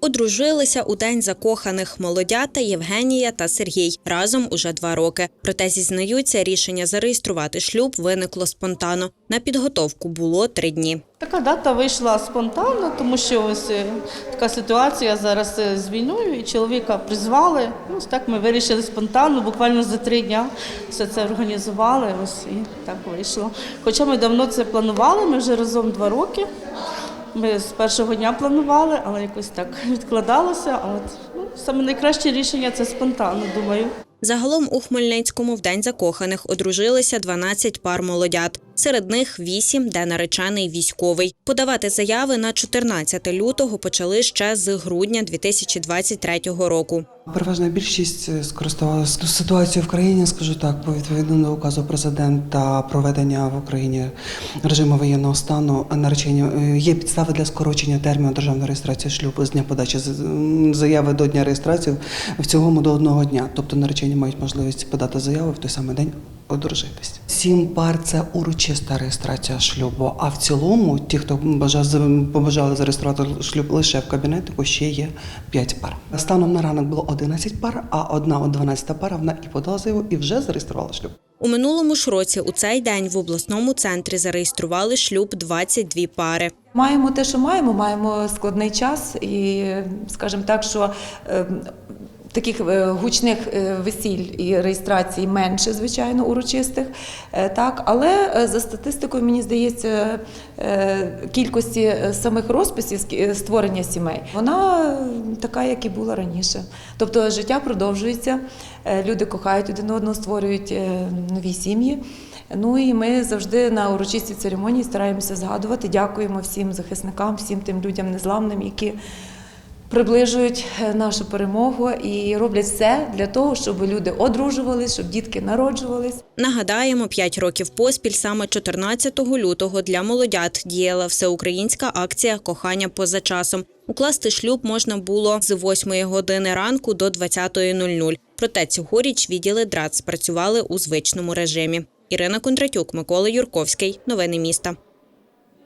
Одружилися у день закоханих молодята Євгенія та Сергій разом уже два роки. Проте зізнаються, рішення зареєструвати шлюб виникло спонтанно. На підготовку було три дні. Така дата вийшла спонтанно, тому що ось е, така ситуація зараз е, з війною, і чоловіка призвали. Ну, Ось так ми вирішили спонтанно, буквально за три дні все це організували. Ось і так вийшло. Хоча ми давно це планували, ми вже разом два роки. Ми з першого дня планували, але якось так відкладалося. А от ну, саме найкраще рішення це спонтанно, думаю. Загалом у Хмельницькому в день закоханих одружилися 12 пар молодят. Серед них 8, де наречений військовий. Подавати заяви на 14 лютого почали ще з грудня 2023 року. Переважна більшість е, скористувалася ситуацією в країні, скажу так, по відповідно до указу президента проведення в Україні режиму воєнного стану наречення е, є підстави для скорочення терміну державної реєстрації шлюбу з дня подачі заяви до дня реєстрації в цілому до одного дня. Тобто наречені мають можливість подати заяву в той самий день одружитись. Сім пар це урочиста реєстрація шлюбу. А в цілому, ті, хто бажав побажали зареєструвати шлюб лише в кабінетику, ще є п'ять пар. Станом на ранок було 11 пар, а одна от 12 пара вона і подала заяву, і вже зареєструвала шлюб. У минулому ж році у цей день в обласному центрі зареєстрували шлюб 22 пари. Маємо те, що маємо, маємо складний час, і скажімо так, що е, таких е, гучних е, весіль і реєстрацій менше, звичайно, урочистих. Е, Так, але за статистикою, мені здається, кількості самих розписів створення сімей, вона така, як і була раніше. Тобто життя продовжується, люди кохають один одного, створюють нові сім'ї. Ну і ми завжди на урочистій церемонії стараємося згадувати. Дякуємо всім захисникам, всім тим людям незламним, які приближують е, нашу перемогу і роблять все для того, щоб люди одружувались, щоб дітки народжувались. Нагадаємо, 5 років поспіль саме 14 лютого для молодят діяла всеукраїнська акція Кохання поза часом. Укласти шлюб можна було з 8 години ранку до 20.00. Проте цьогоріч відділи ДРАЦ працювали у звичному режимі. Ірина Кондратюк, Микола Юрковський. Новини міста.